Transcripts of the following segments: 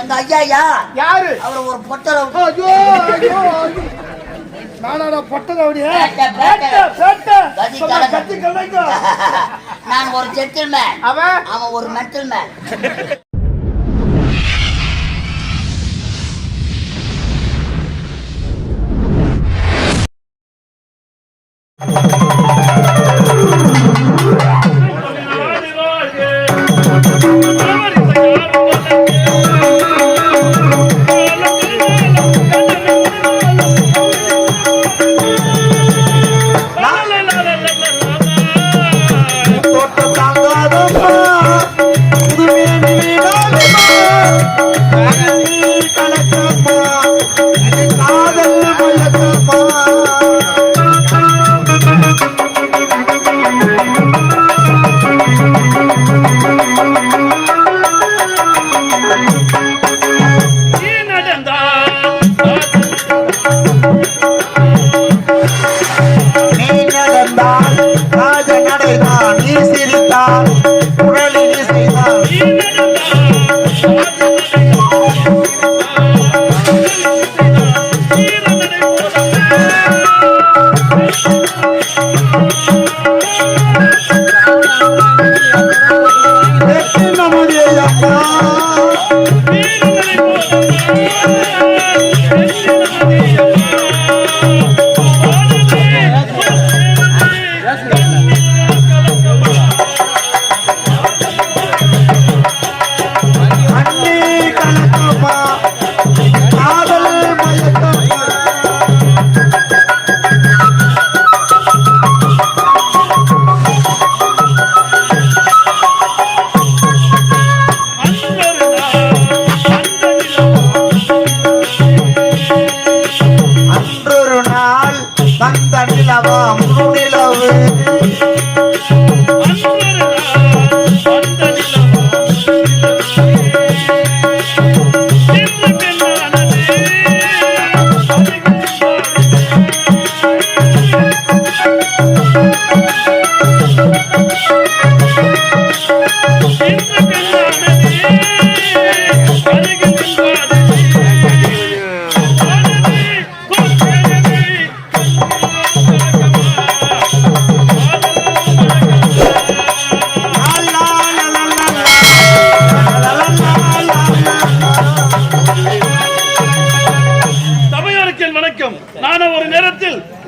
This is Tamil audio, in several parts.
எங்க ஐயா யாரு? அவர் ஒரு பொட்டலை ஐயோ ஐயோ நான் ஒரு ஜென்டில்மேன் அவன்? அவன் ஒரு மென்டில்மேன்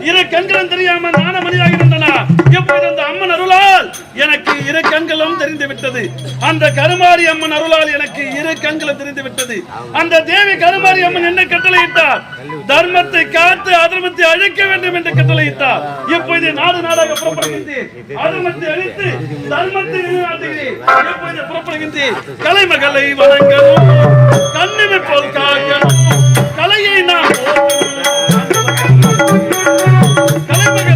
இரு கண்களும் தெரியாம நான மனிதாக இருந்தனா எப்போது அந்த அம்மன் அருளால்? எனக்கு இரு கண்களும் தெரிந்து விட்டது. அந்த கருமாரி அம்மன் அருளால் எனக்கு இரு கண்களும் தெரிந்து விட்டது. அந்த தேவி கருமாரி அம்மன் என்ன கட்டளையிட்டார். தர்மத்தை காத்து அதர்மத்தை அழிக்க வேண்டும் என்று கட்டளையிட்டார். இப்போது நாடு நாடாக புறப்படுகின்றேன். அதர்மத்தை அழித்து தர்மத்தை நிலைநாட்டுகிறேன். இப்போது புறப்படுகின்றேன். கலைமகளை வணங்கணும் கண்ணிமை போல் காக்கணும் கலையை நாம் Gracias.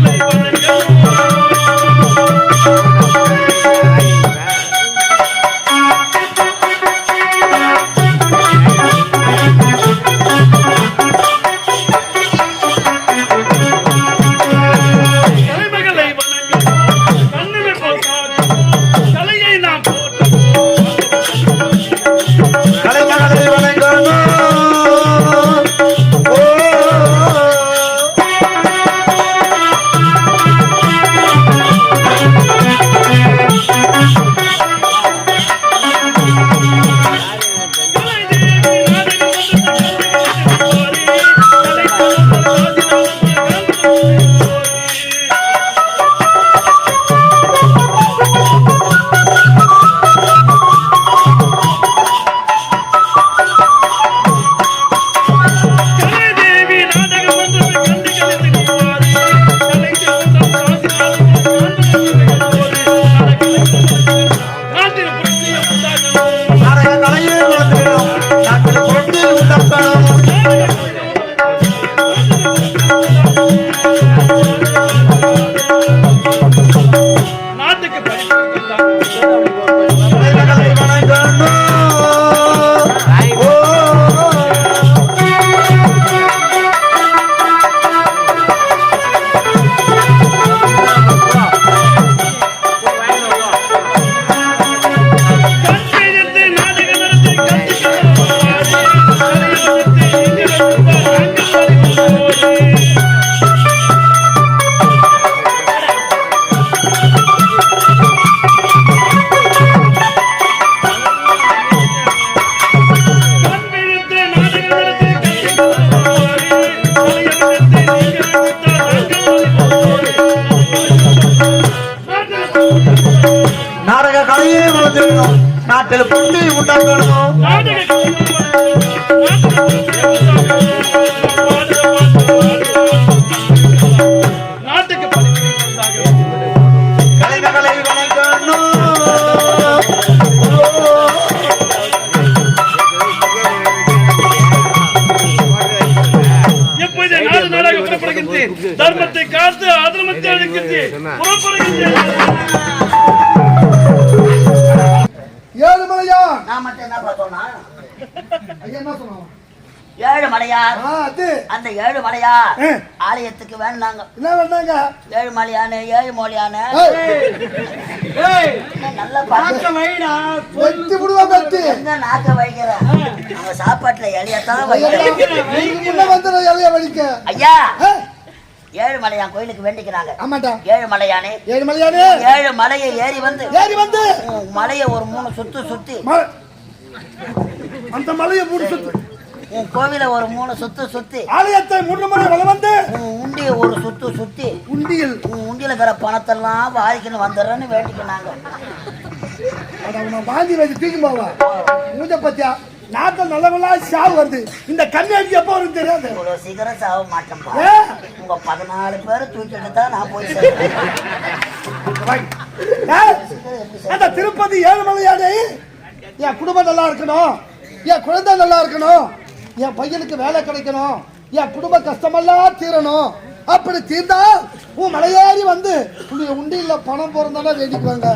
கட்டி உண்டாக்கணும். மலையார். அந்த ஏழு மலையார். ஆலயத்துக்கு வேணாங்க என்ன பண்ணாங்க ஏழு மலையான ஏழு மொழியான நல்ல பாட்டு வெட்டி விடுவா வெட்டி எங்க நாக்க வைக்கிற? அவங்க சாப்பாட்டுல எலியத்தான் வைக்கிறேன் வந்துடும் இலைய வலிக்க. ஐயா. ஆ, ஏழு மலையான் கோயிலுக்கு வேண்டிக்கிறாங்க. ஆமாண்டா. ஏழு மலையானே. ஏழுமலையானே ஏழு மலையை ஏறி வந்து ஏறி வந்து. மலையை ஒரு மூணு சுத்து சுத்தி அந்த மலையை மூணு சுத்து. உன் கோவில ஒரு மூணு சுத்து சுத்தி. ஆலயத்தை மூன்று முறை வலம் வந்து உன் உண்டிய ஒரு சுத்து சுத்தி. உண்டியில். உன் உண்டியில இருக்கிற பணத்தெல்லாம் வாரிக்கணும் வந்துடுறேன்னு வேண்டிக்கினாங்க வாந்தி வச்சு தூக்கி போவா. மூஞ்ச பத்தியா? நாட்டில் நல்லவங்களா சாவு வருது. இந்த கண்ணாடி எப்போ வரும் தெரியாது. இவ்வளவு சீக்கிரம் சாக மாட்டேன்பா ஏ, உங்க பதினாலு பேர் தூக்கிட்டு தான் நான் போய் அந்த திருப்பதி ஏழுமலையானே என் குடும்பம் நல்லா இருக்கணும். என் குழந்தை நல்லா இருக்கணும். என் பையனுக்கு வேலை கிடைக்கணும். என் குடும்ப கஷ்டமெல்லாம் தீரணும். அப்படி தீர்ந்தா உன் மலையேறி வந்து உன்னுடைய உண்டியில பணம் போறதானே வேண்டிக்குவாங்க.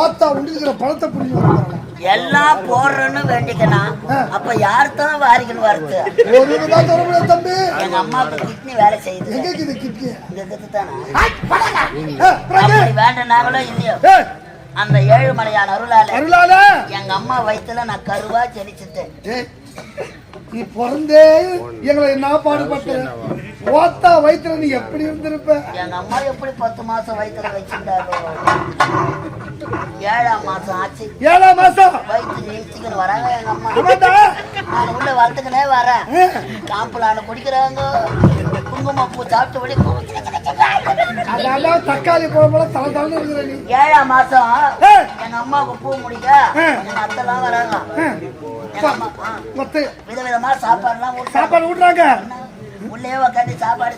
ஓத்தா உண்டிக்கிற பணத்தை புரிஞ்சு எல்லாம் போடுறேன்னு வேண்டிக்கணும். அப்ப யார் தான் வாரிக்கணும் வருது ஒரு இதுதான் தர முடியாது தம்பி. எங்க அம்மாவுக்கு கிட்னி வேலை செய்யுது. எங்க இருக்குது கிட்னி? இந்த இதுக்கு தானே? வேண்டனாங்களோ இல்லையோ? அந்த ஏழுமலையான அருளால அருளால? எங்க அம்மா வயித்துல நான் கருவா ஜெனிச்சுட்டேன். நீ பிறந்தே எங்களை என்ன பாடுபட்ட ஓத்தா வயிற்றுல நீ எப்படி இருந்திருப்ப? எங்க அம்மா எப்படி பத்து மாசம் வயித்துல வச்சிருந்தாரோ ஏழாம் மாசம் ஆச்சு. ஏழாம் மாசம்? வயிற்று நிறுத்திக்கின்னு வராங்க எங்க அம்மா. நான் உள்ள வளர்த்துக்கினே வரேன். காம்புலான குடிக்கிறாங்க. குங்குமப்பூ சாப்பிட்டு அதெல்லாம் தக்காளி குழம்புல தலை தலை இருக்கிற நீ. ஏழாம் மாசம் எங்க அம்மாவுக்கு பூ முடிக்க. எங்க அத்தெல்லாம் வராங்க. விதவிதமா சாப்பாடுலாம். சாப்பாடு விடுறாங்க உள்ளே உட்காந்து சாப்பாடு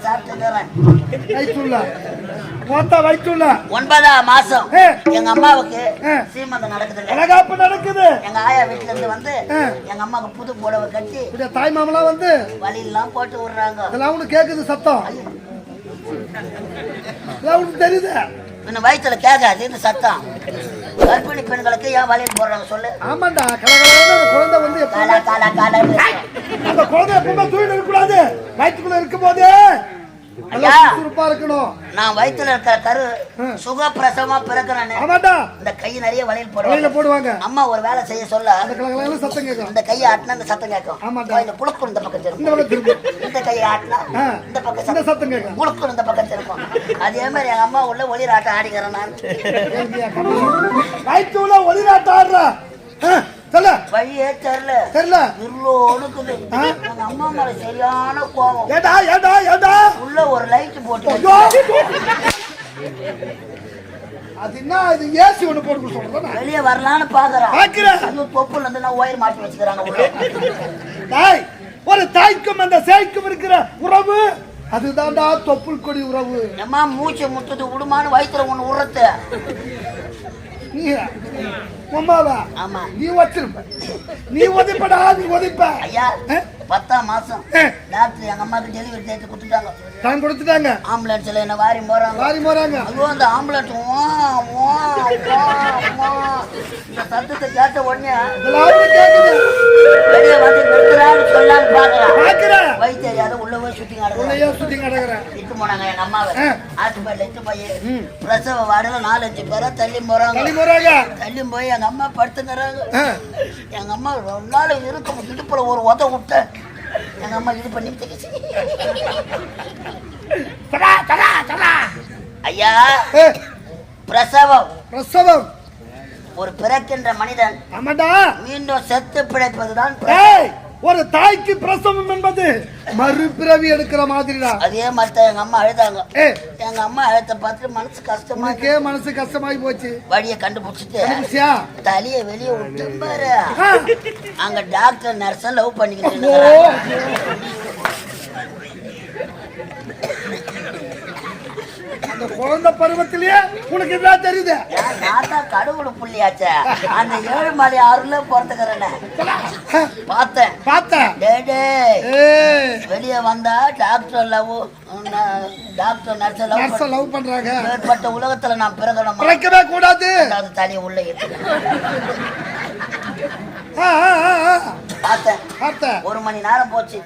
வயிற்றுள்ள. ஒன்பதாம் மாசம். எங்க அம்மாவுக்கு. சீமந்தம் நடக்குதுங்க. அழகாப்பு நடக்குது. எங்க ஆயா வீட்டுல இருந்து வந்து. எங்க அம்மாவுக்கு புது புடவை கட்டி தாய் மாமலாம் வந்து வழியெல்லாம் போட்டு விடுறாங்க. இதெல்லாம் உனக்கு கேக்குது சத்தம். உனக்கு தெரியுது. இன்னும் வயிற்றுல கேட்காது இந்த சத்தம். கர்ப்பிணி பெண்களுக்கு ஏன் வழியில் போடுறாங்க சொல்லு ஆமாண்டா கலகலான அந்த குழந்தை வந்து காலா எப்பவுமே காலா காலா அந்த குழந்தை எப்பவுமே தூக்கிட்டு இருக்கக்கூடாது வயிற்றுக்குள்ள இருக்கும் போதே. சுறுசுறுப்பா இருக்கணும். நான் வயிற்றுல இருக்கிற கரு ம். சுகப்பிரசவமா பிறக்கிறேன்னு ஆமாண்டா. இந்த கை நிறைய வழியில போடுவாங்க. போடுவாங்க. அம்மா ஒரு வேலை செய்ய சொல்ல. சத்தம் கேட்கும். இந்த கையை ஆட்டினா இந்த சத்தம் கேட்கும். இந்த புழுக்கு இந்த பக்கம் இந்த கையை ஆட்டினா. இந்த பக்கம் சத்தம் கேட்கும். புழுக்கு இந்த பக்கம் திரும்பும். அதே மாதிரி எங்க அம்மா உள்ள ஒளிராட்டம் ஆடிக்கிறேன் நான். வயிற்றுல ஒளிராட்ட ஆடுற. ஆ, வழியே தெரியல. தெரியல. இருளோனுக்குது. எங்க அம்மா மேல சரியான கோபம். ஏடா ஏடா ஏடா உள்ள ஒரு லைட் போட்டு! அது என்ன? இது ஏசி ஒண்ணு போட்டு சொல்றேன். வெளியே வரலான்னு பாக்குறேன். பாக்குறேன். தொப்புல இருந்து நான் ஒயர் மாட்டி வச்சுக்கிறாங்க தாய் ஒரு தாய்க்கும் அந்த சேய்க்கும் இருக்கிற உறவு அதுதான்டா தொப்புள் கொடி உறவு. எம்மா மூச்சு முட்டுது விடுமான்னு வயித்துல ஒண்ணு உரத்து ஆமா. நீ வச்சிருப்ப நீ உதைப்படா நீ உதைப்ப ஐயா? பத்தாம் மாசம். டாக்டர் எங்க அம்மாக்கு டெலிவரி டேட் கொடுத்துட்டாங்க. டைம் கொடுத்துட்டாங்க. ஆம்புலன்ஸ்ல என்ன வாரி போறாங்க? வாரி போறாங்க. ஐயோ அந்த ஆம்புலன்ஸ் வா, வா. இந்த சத்தத்தை கேட்ட உடனே வெளியே வந்து நிறுத்துறான்னு சொல்லான்னு பாக்குறான் வழி தெரியாத உள்ள போய் சுத்தி நடக்குறேன். சுத்தி கிடக்குறேன் இட்டு போனாங்க எங்க அம்மாவை. ஆ. ஹாஸ்பிட்டல் இட்டு போய் பிரசவ வார்டுல நாலஞ்சு பேரை தள்ளி போறாங்க. தள்ளி போறாங்க. தள்ளி போய் எங்க அம்மா படுத்துங்கிறாங்க ஆ. எங்க அம்மா ரொம்ப நாள் இருக்கும் இடுப்புல ஒரு உத விட்ட எங்க அம்மா இது பண்ணி தடா, தடா. ஐயா பிரசவம். பிரசவம். ஒரு பிறக்கின்ற மனிதன் ஆமாடா. மீண்டும் செத்து பிழைப்பதுதான் ஒரு தாய்க்கு பிரசவம் என்பது மறுபிறவி எடுக்கிற மாதிரிடா. அதே மாதிரி தான் எங்க அம்மா அழுதாங்க. எங்க அம்மா அழுத்த பார்த்துட்டு மனசு கஷ்டமா உனக்கே மனசு கஷ்டமாயி போச்சு? வழியை கண்டுபிடிச்சிட்டு? தலைய வெளியே விட்டு பாரு. அங்க டாக்டர் நர்ஸ லவ் பண்ணிக்கிட்டு. அந்த குழந்தை பருவத்திலேயே உனக்கு என்ன தெரியுது. நான் தான் கடவுள் புள்ளியாச்சே. அந்த ஏழு மலை ஆறுல பிறந்துக்கிறேன். பார்த்தேன். பார்த்தேன். ஏய். வெளியே வந்தா doctor love doctor nurse love நர்ஸ love பண்றாங்க. ஏற்பட்ட உலகத்துல நான் பிறகணும் பிழைக்கவே கூடாது. அது தலையை உள்ள இருக்கு. பார்த்தேன். பார்த்தேன். ஒரு மணி நேரம் போச்சு.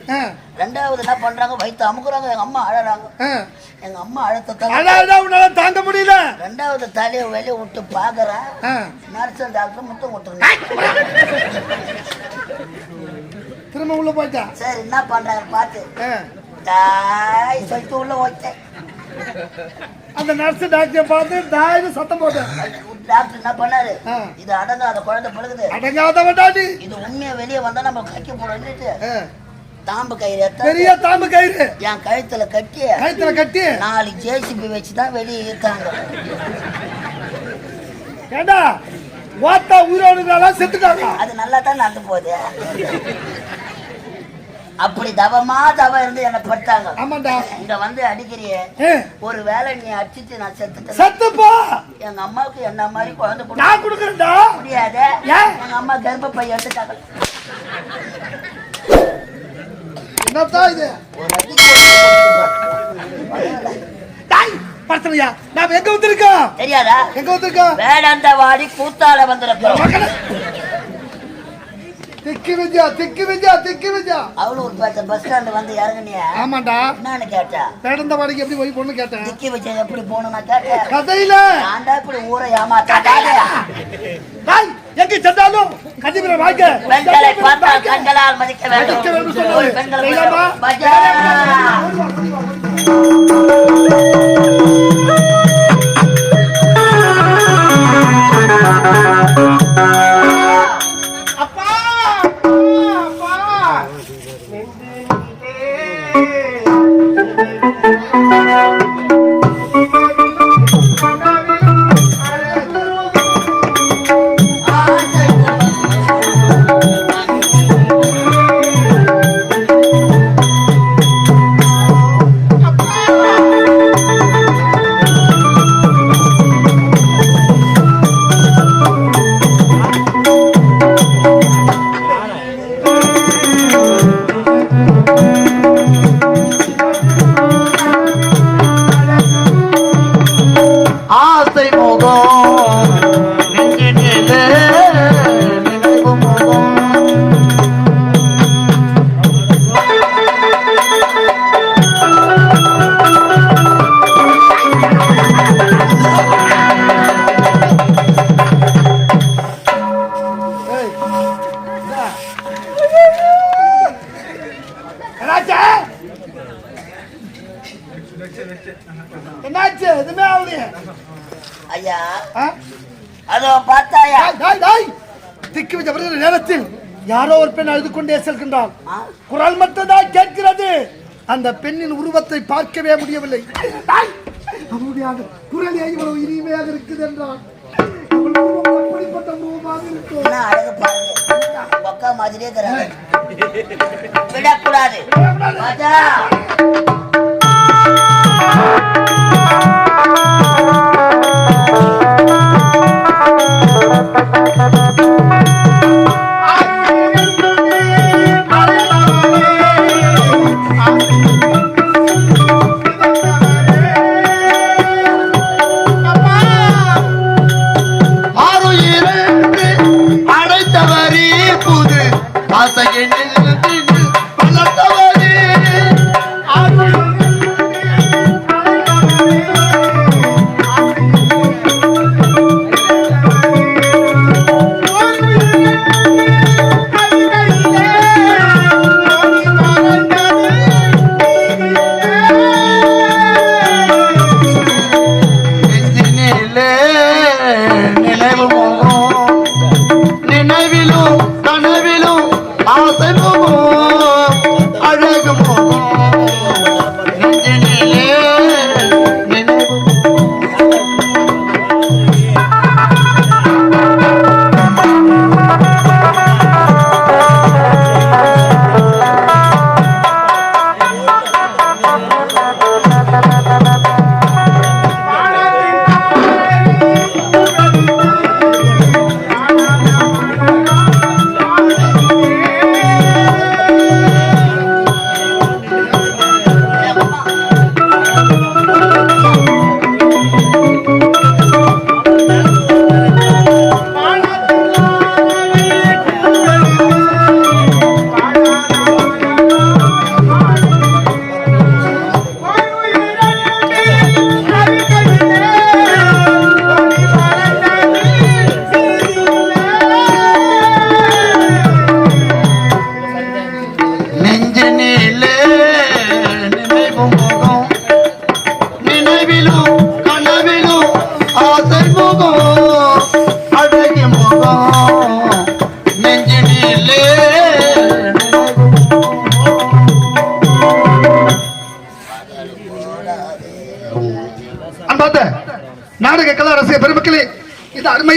ரெண்டாவது என்ன பண்றாங்க? வயிற்று அமுக்குறாங்க. எங்க அம்மா அழறாங்க. எங்க அம்மா அழுத்தத்தால அழாதா உன்னால தாங்க முடியல? ரெண்டாவது தலையை வெளியே விட்டு பாக்குறேன். நர்ஸ் டாக்டர் முத்தம் கொடுத்துருங்க. திரும்ப உள்ள போயிட்டா? சரி என்ன பண்றாங்க பார்த்து. தாய் சொல்லிட்டு உள்ள வச்சேன் அந்த நர்ஸ் டாக்டர் பார்த்து தாயின்னு சத்தம் போட்டேன். டாக்டர் என்ன பண்ணாரு. இது அடங்காத குழந்தை பழுகுது. அடங்காதவன்டா நீ இது உண்மையா வெளியே வந்தா நம்ம கக்கி ஆ. தாம்பு கயிறு பெரிய தாம்பு கயிறு. என் கழுத்துல கட்டி. கழுத்துல கட்டி. நாலு ஜேசிபி வச்சு தான் வெளியே இருக்காங்க. ஏண்டா? ஓத்தா உயிரோடுனால செத்துட்டாங்க. அது நல்லா தான் நடந்து போகுது. அப்படி தவமா தவம் இருந்து என்னை பட்டாங்க. ஆமாண்டா. இங்க வந்து அடிக்கிறியே. ஒரு வேளை நீ அடிச்சிட்டு நான் செத்துட்டேன்? செத்துப்போ. எங்க அம்மாவுக்கு என்ன மாதிரி குழந்தை கொடுக்க நான் கொடுக்குறேன்டா. முடியாது? எங்க அம்மா கர்ப்பப்பை எடுத்துட்டாங்க. என்னத்தான் இது? ஒரு அடிக்கு படுத்துறியா? நாம எங்க வந்திருக்கோம் தெரியாதா? எங்க வந்திருக்கோம் வேடாந்த வாடி கூத்தால வந்திருக்கிறோம் மகனே. திக்கி விஜயா திக்கி விஜயா திக்கி விஜயா அவளூர் பேட்ட பஸ் ஸ்டாண்ட் வந்து இறங்குனிய? ஆமாண்டா. என்னன்னு கேட்டா? பேடந்த வாடிக்கு எப்படி போய் பொண்ணு கேட்டேன்? திக்கி வச்சு எப்படி போகணும் நான் கேட்டேன் கதையில. நான் இப்படி ஊரை ஏமாத்தாங்க டாய் எங்க சென்றாலும் கதிபுர வாங்க பெண்களை பார்த்தால் கண்களால் மதிக்க வேண்டும். ஒரு பெண்கள். பஜா அப்பா Thank you. வச்ச வருகிற நேரத்தில் யாரோ ஒரு பெண் அழுது கொண்டே செல்கின்றாள்? குரல் மட்டும்தான் கேட்கிறது. அந்த பெண்ணின் உருவத்தை பார்க்கவே முடியவில்லை. டாய், அவளுடைய அந்த குரல் இவ்வளவு இனிமையாக இருக்குது என்றால் எப்படிப்பட்ட உருவமாக இருக்கும் மாதிரியே விடக்கூடாது.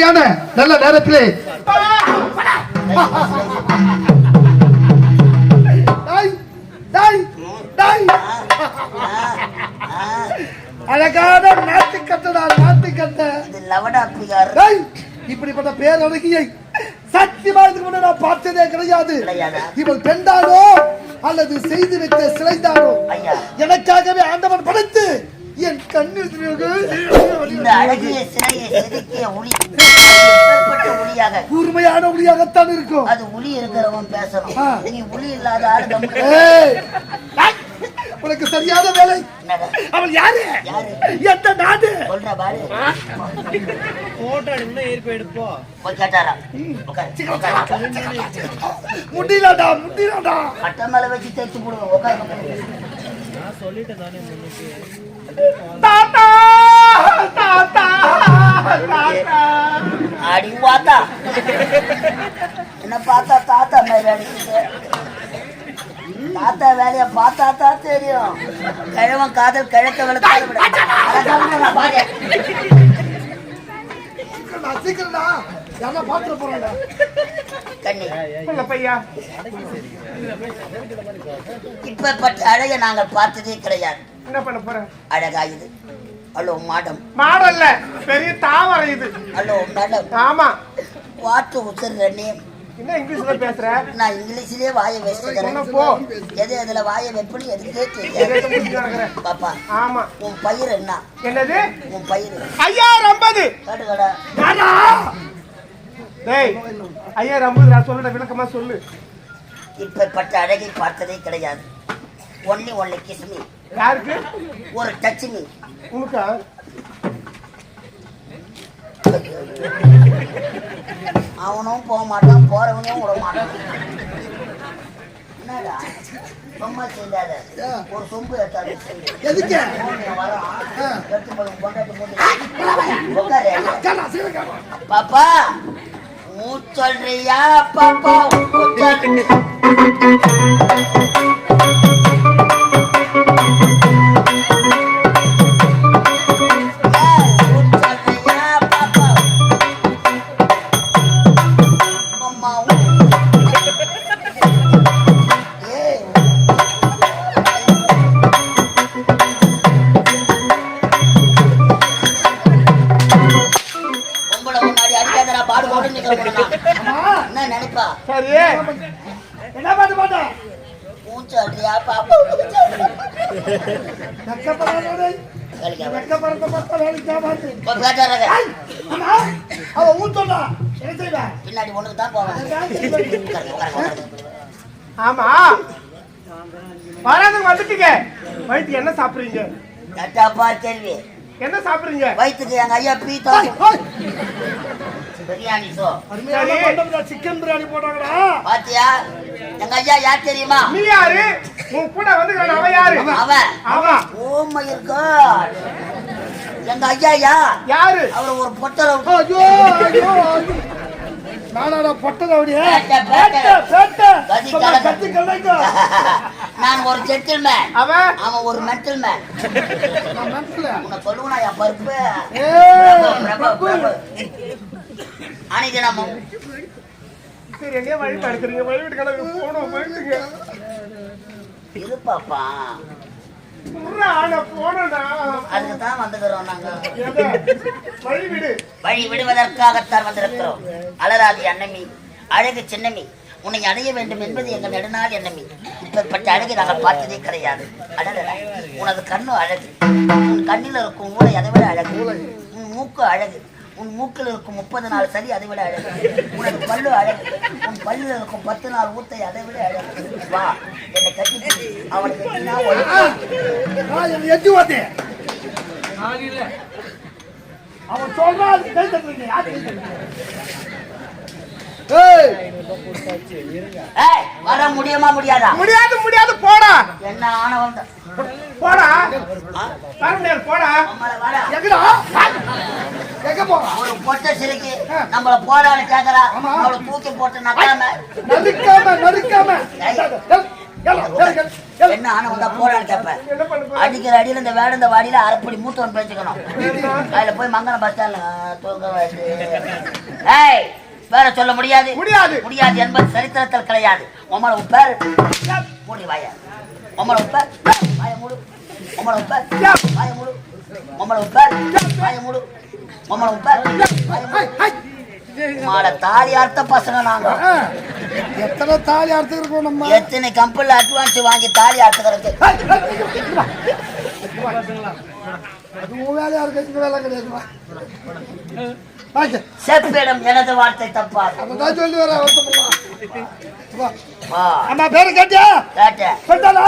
அருமையான நல்ல நேரத்திலே. அழகான நாட்டு கட்டடா நாட்டு கட்ட. இப்படிப்பட்ட பேரழகியை சத்தியமா இதுக்கு முன்ன நான் பார்த்ததே கிடையாது. கிடையாதா? இவள் பெண்டானோ அல்லது செய்து வைத்த சிலைந்தானோ ஒளியாகத்தான் இருக்கும். அது ஒளி இருக்கிறவன் பேசணும். நீ ஒளி இல்லாத ஆளு உனக்கு சரியான வேலை. அவள் யாரு? யாரு? எந்த நாடு? சொல்ற பாரு. போட்டோ எடுக்கணும் ஏற்ப எடுப்போம் போய் கேட்டாரா. முடியலடா முடியலடா கட்ட மேல வச்சு தேய்ச்சி போடுவோம். உட்காரு நான் சொல்லிட்டேன் தானே முன்னுக்கு தாத்தா தாத்தா தாத்தா. அடி பார்த்தா என்ன பார்த்தா தாத்தா மாதிரி அடிக்குது. தாத்தா வேலைய பார்த்தா தான் தெரியும். கிழவன் காதல் கிழக்க இப்பப்பட்ட அழகை நாங்கள் பார்த்ததே கிடையாது. என்ன பண்ண போற? அழகாயுது. ஹலோ மேடம் மாடல்ல. பெரிய தாவரம் இது. ஹலோ மேடம் ஆமா. வாட்டு உசர்ற நேம் என்ன இங்கிலீஷ்ல பேசுற? நான் இங்கிலீஷ்லயே வாயை வச்சுக்கிறேன் போ. எது எதுல வாயை வைப்பனு எதுக்கே தெரியாது. பாப்பா ஆமா. உன் பயிர் என்ன? என்னது? உன் பயிர். ஐயாயிரம் ஐம்பது. காட்டு கடா. டேய் ஐயாயிரம் ஐம்பது நான் சொல்லுட விளக்கமா சொல்லு. இப்பப்பட்ட அழகை பார்த்ததே கிடையாது. ஒன்லி ஒன்லி கிஸ்மி யாருக்கு? ஒரு டச் மீ உனக்கா அவனும் போக மாட்டான் போறவனையும் விட மாட்டான். என்னடா? சும்மா செய்யாத. ஒரு சொம்பு எட்டாது எதுக்கு? வரோம் எட்டு பழம் கொண்டாட்டு போட்டு. உட்காரு. பாப்பா மூச்சொல்றியா பாப்பா? மூச்சொல்றியா ஒரு பேட்டாரங்க அம்மா அவ ஊத்தோடா என்ன செய்வ பின்னாடி ஒண்ணுக்கு தான் போவேன். ஆமா. வராதுக்கு வந்துட்டீங்க. வயிற்றுக்கு என்ன சாப்பிடுறீங்க? கேட்டாப்பா கேள்வி. என்ன சாப்பிடுறீங்க? வயிற்றுக்கு எங்க ஐயா பீத்தா பிரியாணி சோ. சிக்கன் பிரியாணி போட்டாங்கடா பாத்தியா? எங்க ஐயா யார் தெரியுமா? நீ யாரு? உன் கூட வந்து அவ யாரு? அவன். ஆமா ஓ மை காட். எங்க ஐயா யாரு? அவர் ஒரு பொட்டல ஐயோ ஐயோ நானாடா. கத்தி நான் ஒரு ஜென்டில்மேன் அவன் அவன் ஒரு மென்டல் மேன் நான் மென்டல உன்னை சொல்லுவனா என் பருப்பு. அணிதினமும். சரி வழி தடுக்கிறீங்க வழி விட்டு கிடக்கு போனோம் போயிட்டுங்க இரு பாப்பா புர்ரா நான் போனடா. அதுக்கு தான் வந்துக்கிறோம் நாங்க? வழி விடு. வழி விடுவதற்காகத்தான் வந்திருக்கிறோம். அலராதி அன்னமி அழகு சின்னமி உன்னை அடைய வேண்டும் என்பது எங்கள் நெடுநாள் எண்ணமி இப்பேற்பட்ட அழகை நாங்கள் பார்த்ததே கிடையாது. அழகல உனது கண்ணு அழகு. உன் கண்ணில் இருக்கும் மூளை அதை விட அழகு. உன் மூக்கு அழகு. உன் மூக்கில் இருக்கும் முப்பது நாள் சரி அதை விட அழகு. உனது பல்லு அழகு. உன் பல்லில் இருக்கும் பத்து நாள் ஊத்தை அதை விட அழகு. வா. என்னை கட்டி பிடி. அவனை கட்டினா ஒழுங்கு. நான் என்னை எட்டி ஓட்டேன் அவன் சொல்றான் அது கை தட்டுறீங்க யார் கை தட்டுறீங்க ஏய். ஏய் வர முடியுமா முடியாதா? முடியாது முடியாது போடா. என்ன ஆனவன். போடா. போடா. நம்மளை. எங்கடா? எங்க போறா ஒரு பொட்டை சிரிக்கு நம்மள போடான்னு கேக்குறா. அவளை தூக்கி போட்டு நக்காம நறுக்காம நறுக்காம என்ன ஆனா வந்தா கேப்ப. அடிக்கிற அடியில இந்த வேட இந்த வாடியில அரைப்படி மூத்தவன் பேச்சுக்கணும் அதுல போய் மங்களம் பஸ் ஸ்டாண்ட்ல தூங்க ஏய் பேர சொல்ல முடியாது. முடியாது. முடியாது என்பது சரித்திரத்தில் கிடையாது. உம்மள உப்பேர் மூடி வாய. உம்மள உப்பேர் வாய மூடு. உம்மள உப்பேர் வாய மூடு. உம்மள உப்பேர் வாய மூடு. உம்மள உப்பேர் வாய மூடு. மாட தாலி அர்த்த பசங்க நாங்க. எத்தனை தாலி அறுத்து இருக்கோம் நம்ம? எத்தனை கம்பெனில அட்வான்ஸ் வாங்கி தாலி அறுத்துக்கிறது அதுவும் வேலையா இருக்கு வேலை கிடையாதுமா வாங்க. செப்பிடம் எனது வார்த்தை தப்பாது. அதான் சொல்லி வர அம்மா பேரு கேட்டியா? கேட்டேன். சொல்ல.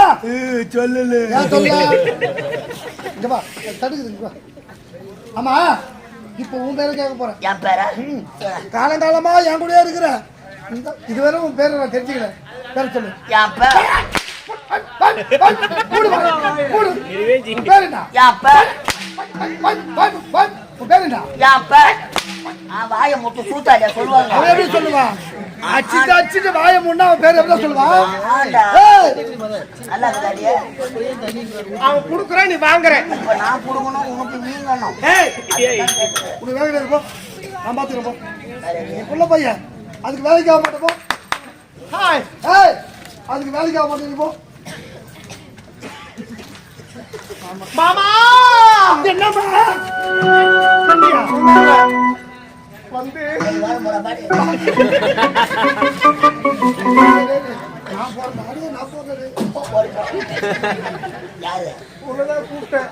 வா ஆமா இப்போ உன் பேரை கேட்க போறேன் என் பேர. காலங்காலமா என் கூடயே இருக்கிற இதுவரை உன் பேரை நான் தெரிஞ்சுக்கிறேன் பேரை சொல்லு என் பேர் கூடு கூடு. உன் பேர் என்ன என் பேர் வா, வா, வா, வா. உன் பேர் என்ன என் பேர் நான் முட்டு சூத்தாடியா சொல்லுவாங்க அவன் எப்படி சொல்லுவான் அடிச்சுட்டு அடிச்சுட்டு வாய முன்னா அவன் பேர் எப்படி சொல்லுவான் ஆண்டா. ஏய், நல்லா இருக்குதாடியே அவன் குடுக்குறான் நீ வாங்குறேன் இப்ப நான் குடுக்கணும் உனக்கு நீங்கணும் ஏய் அதுதான் கேட்டது. உனக்கு வேலை கிடையாது போ நான் பாத்துக்கிறேன் போ நீ புள்ள பையன் அதுக்கு வேலைக்கு ஆக மாட்டேன் போ ஹாய் ஏய் அதுக்கு வேலைக்கு ஆக மாட்டேன் நீ போ மாமா என்னம்மா வந்து ஒரு வாரம் போற மாதிரி. நான் போறேன் நானே நான் போறேன் போ, போடு, போ. யாரு உன்னதான் கூப்பிட்டேன்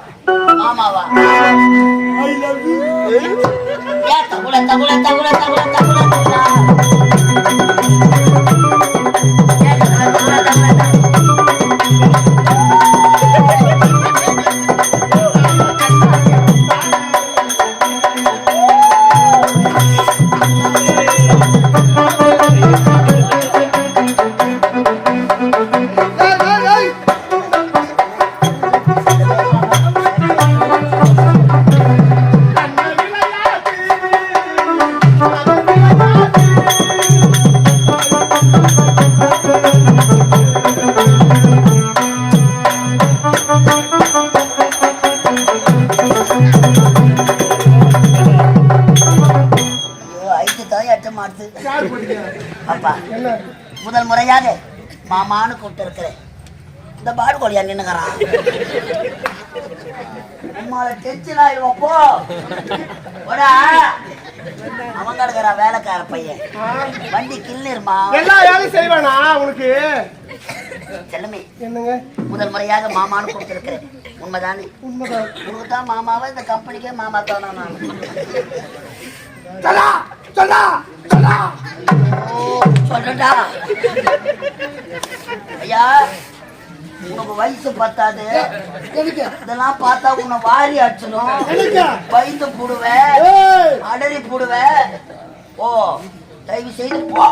மாமாவா? ஐ லவ் யூ ஏன் தகுல தகுல தகுல தகுல தகுல தகுல. கோழியா நின்னுக்கிறான் உம்மால டென்ஷன் ஆயிடுவோம் போ. போடா. அவன் கிடக்குறா வேலைக்கார பையன். வண்டி கிள்ளிருமா? எல்லா வேலையும் செய்வானா உனக்கு? செல்லமே என்னங்க? முதல் முறையாக மாமான்னு கூப்பிட்டுருக்கிறேன் உண்மைதானே? உண்மைதான். உனக்கு தான் மாமாவை இந்த கம்பெனிக்கே மாமா தானா நான்? சொல்லா சொல்லா சொல்லா. சொல்றா ஐயா உனக்கு வயசு பத்தாது. இதெல்லாம் பார்த்தா உன்னை வாரி அடிச்சிடும். பயந்து போடுவேன் அடறி போடுவேன் ஓ தயவு செய்து போ.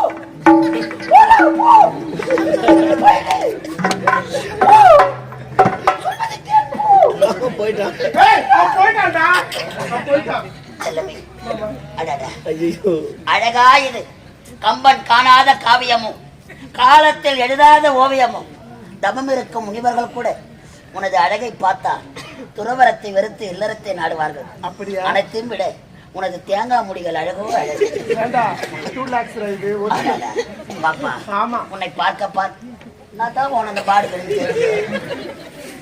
போயிட்டான்டா. போயிட்டான் அழகா இது. கம்பன் காணாத காவியமும். காலத்தில் எழுதாத ஓவியமும். தமம் இருக்கும் முனிவர்கள் கூட உனது அழகை பார்த்தா துறவரத்தை வெறுத்து இல்லறத்தை நாடுவார்கள். அப்படியா? அனைத்தையும் விட உனது தேங்காய் முடிகள் அழகோ அழகு. டூ உன்னை பார்க்க பார்க்க நான் தான் உன அந்த பாடு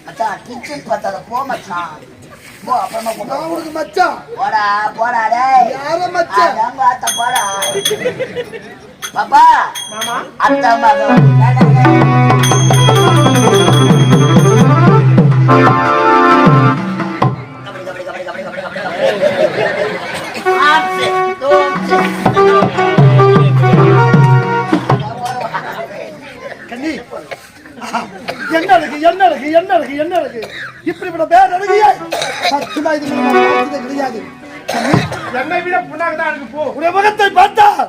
மச்சான் கிச்சன் பார்த்தாத போ மச்சான். போ அப்புறமா உனக்கு மச்சான்? போடா போடா யார மச்சான்? அத்தை போடா. பாப்பா மாமா? அத்தை மகன் என்ன இருக்கு? என்ன இருக்கு? என்ன இருக்கு? என்ன இருக்கு? இப்படிப்பட்ட பேர் அழகிய சத்தியமா இது கிடையாது. என்னை விட எனக்கு போ. உன்னுடைய முகத்தை பார்த்தால்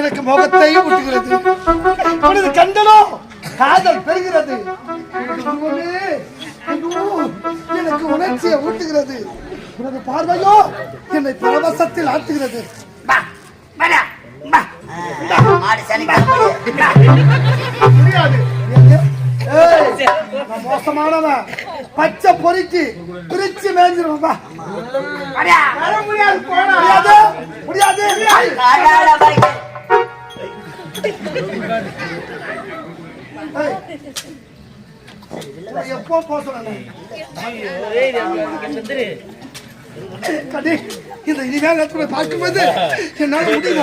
எனக்கு முகத்தை ஊட்டுகிறது. உனது கண்களோ காதல் பெறுகிறது. எனக்கு உணர்ச்சியை ஊட்டுகிறது. உனது பார்வையோ என்னை பரவசத்தில் ஆட்டுகிறது. முடியாது மோசமானவன். பச்சை பொறுக்கி பிரிச்சு மேய்ஞ்சிருவா முடியாது முடியாது எப்போ போக இந்த இனிமேல் பார்க்கும்போது என்னால முடியல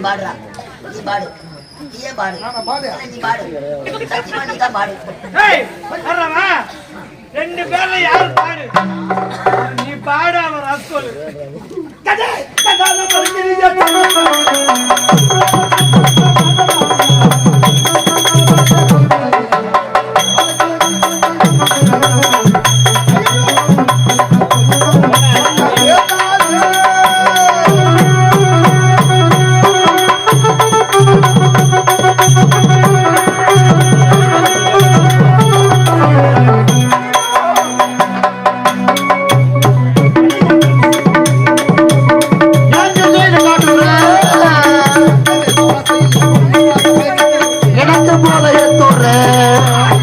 நீ பாடுறா. நீ பாடு. நீயே பாடு. நீ பாடு. சத்தியமா நீ தான் பாடு. ரெண்டு பேர்ல யாரு பாடு நீ பாடு அவன் ரசோல் subscribe